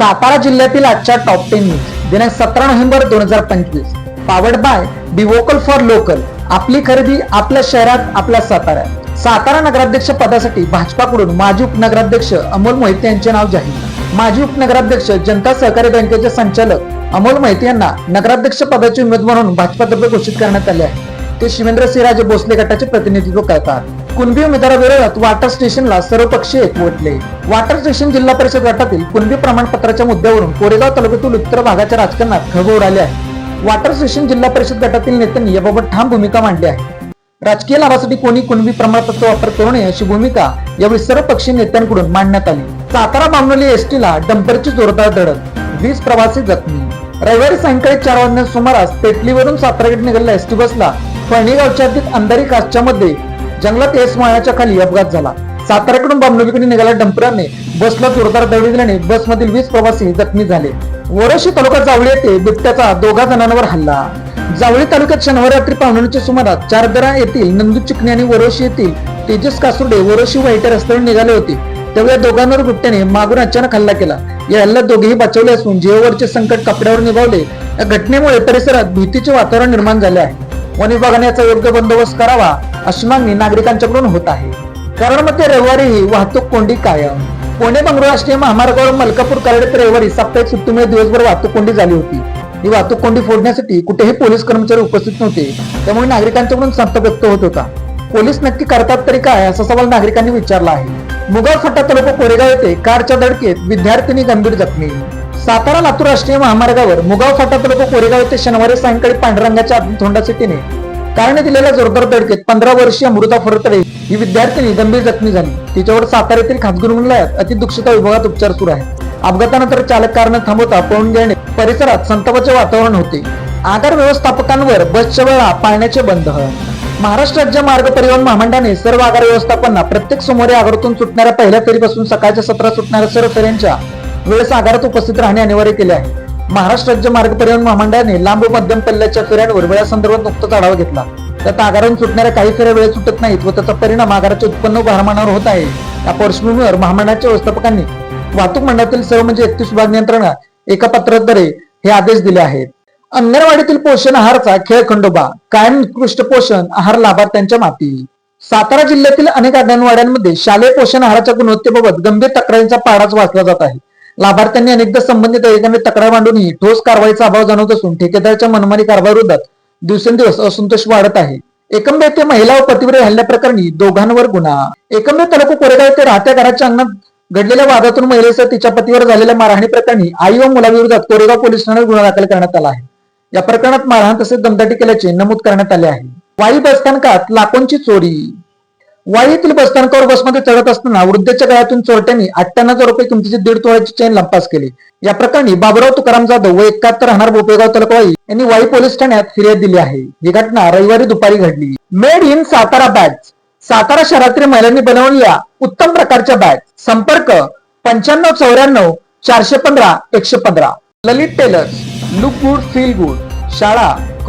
सातारा जिल्ह्यातील आजच्या top ten news दिनांक सतरा नोव्हेंबर दोन हजार पंचवीस. Powered by B vocal for local आपली खरेदी आपल्या शहरात आपल्या साताऱ्यात. सातारा नगराध्यक्ष पदासाठी भाजपाकडून माजी उपनगराध्यक्ष अमोल मोहिते यांचे नाव जाहीर. माजी उपनगराध्यक्ष जनता सहकारी बँकेचे संचालक अमोल मोहिते यांना नगराध्यक्ष पदाचे उमेदवार म्हणून भाजपातर्फे घोषित करण्यात आले आहे. ते शिवेंद्र सिंहराजे भोसले गटाचे प्रतिनिधित्व करतात. कुणबी उमेदवाराविरोधात वाटर स्टेशनला सर्वपक्षीय एकवटले वाटर स्टेशन जिल्हा परिषद गटातील कुणबी प्रमाणपत्राच्या मुद्द्यावरून कोरेगाव तालुक्यातील उत्तर भागाच्या राजकारणात खळबळ उडाले आहे. वाटर स्टेशन जिल्हा परिषद गटातील नेत्यांनी याबाबत ठाम भूमिका मांडली आहे. राजकीय लाभासाठी कोणी कुणबी प्रमाणपत्र वापर करू नये अशी भूमिका यावेळी सर्व पक्षीय नेत्यांकडून मांडण्यात आली. सातारा बामणोली एसटीला डंपरची जोरदार धडक वीस प्रवासी जखमी. रविवारी सायंकाळी चार वाजण्या सुमारास पेटलीवरून साताराकडे निघालेल्या एसटी बसला फळणी गावच्या अंधारी कास्टच्या मध्ये जंगलात एस माळ्याच्या खाली अपघात झाला. साताऱ्याकडून बामणोलीकडे निघाल्या डंपराने बसला जोरदार दडी दिल्याने बसमधील वीस प्रवासी जखमी झाले. वरशी तालुका जावळी येथे बिबट्याचा दोघा जणांवर हल्ला. जावळी तालुक्यात शनिवार रात्री पावणेच्या सुमारास चारदरा येथील नंदू चिकणे आणि वरोशी येथील तेजस कासुर्डे वरोशी वाईटे रस्त्यावर निघाले होते. तेव्हा दोघांवर बिबट्याने मागून अचानक हल्ला केला. या हल्ल्यात दोघेही बचावले असून जीवावरचे संकट कपड्यावर निभावले या घटनेमुळे परिसरात भीतीचे वातावरण निर्माण झाले आहे. वन विभागाने याचा योग्य बंदोबस्त करावा. अशी मागणी नागरिकांच्याकडून होत आहे. कराडमध्ये रविवारीही वाहतूक कोंडी कायम. पुणे बंगळूर राष्ट्रीय महामार्गावर मलकापूर कराड रविवारी साप्ताहिक सुट्टीमुळे दिवसभर वाहतूक कोंडी झाली होती. ही वाहतूक कोंडी फोडण्यासाठी कुठेही पोलीस कर्मचारी उपस्थित नव्हते. त्यामुळे नागरिकांच्याकडून संताप व्यक्त होत होता. पोलीस नक्की करतात तरी काय असा सवाल नागरिकांनी विचारला आहे. मुगाव फाटा तालुका कोरेगाव येथे कारच्या धडकेत विद्यार्थिनी गंभीर जखमी. सातारा लातूर राष्ट्रीय महामार्गावर मुगाव फाटा तालुका कोरेगाव येथे शनिवारी सायंकाळी पांढरंगाच्या रंगाच्या सिटीने कारने दिलेल्या जोरदार धडकेत पंधरा वर्षीय अमृता फरतडे ही विद्यार्थिनी गंभीर जखमी झाली. तिच्यावर सातारा येथील खासगी रुग्णालयात अतिदुक्षता विभागात उपचार सुरू आहेत. अपघातानंतर चालक कारण थांबवता पळून गेल्याने परिसरात संतापाचे वातावरण होते. आगार व्यवस्थापकांवर बसच्या वेळा पाळण्याचे बंद महाराष्ट्र राज्य मार्ग परिवहन महामंडळाने सर्व आगार व्यवस्थापनांना प्रत्येक सोमवारी आगारातून सुटणाऱ्या पहिल्या फेरीपासून सकाळच्या सत्रात सुटणाऱ्या सर्व फेऱ्यांच्या वेळेस आगारात उपस्थित राहणे अनिवार्य केले आहे. महाराष्ट्र राज्य मार्ग परिवहन महामंडळाने लांब मध्यम पल्ल्याच्या फेऱ्यांवर वेळासंदर्भात नुकताच आढावा घेतला. त्यात आगारातून सुटणाऱ्या काही फेऱ्या वेळेत सुटत नाहीत व त्याचा परिणाम आगाराचे उत्पन्न भारमानावर होत आहे. या पार्श्वभूमीवर महामंडळाच्या व्यवस्थापकांनी वाहतूक मंडळातील सर्व म्हणजे एकतीस विभाग नियंत्रणा एका पत्राद्वारे हे आदेश दिले आहेत. अंगणवाडीतील पोषण आहारचा खेळ खंडोबा कायम उत्कृष्ट पोषण आहार लाभार्थ्यांच्या माती. सातारा जिल्ह्यातील अनेक अंगणवाड्यांमध्ये शालेय पोषण आहाराच्या गुणवत्तेबाबत गंभीर तक्रारींचा पाडाच वाचला जात आहे. लाभार्थ्यांनी अनेकदा संबंधित अधिकाऱ्यांनी तक्रार मांडूनही ठोस कारवाईचा अभाव जाणवत असून ठेकेदाराच्या मनमानी कारभाराविरोधात दिवसेंदिवस असंतोष वाढत आहे. एकंबे येथे महिला व पतीवर हल्ल्याप्रकरणी दोघांवर गुन्हा. एकंबे तालुका कोरेगाव येथे राहत्या घराच्या अंगणात घडलेल्या वादातून महिलेसह तिच्या पतीवर झालेल्या मारहाणी प्रकरणी आई व मुलाविरोधात कोरेगाव पोलीस ठाण्यात गुन्हा दाखल करण्यात आला आहे. या प्रकरणात मारहाण तसेच दमदाटी केल्याचे नमूद करण्यात आले आहे. वाई बसस्थानकात लाखोंची चोरी वाईतील बस बसस्थानकावर बसमध्ये चढत असताना वृद्धेच्या गळ्यातून चोरट्यांनी अठ्ठ्याण्णव रुपये किमतीची दीड तोळ्याची चेन लंपास केली. या प्रकरणी बाबुराव तुकाराम जाधव व एकाहत्तर राहणार बोपेगाव तलकवाई यांनी वाई पोलीस ठाण्यात फिर्याद दिली आहे. ही घटना रविवारी दुपारी घडली. Made in Satara batch. Satara शहरातील महिलांनी बनवलेल्या उत्तम प्रकारच्या बॅग संपर्क पंच्याण्णव चौऱ्याण्णव चारशे पंधरा एकशे पंधरा. Lalit tailors look good feel good शाळा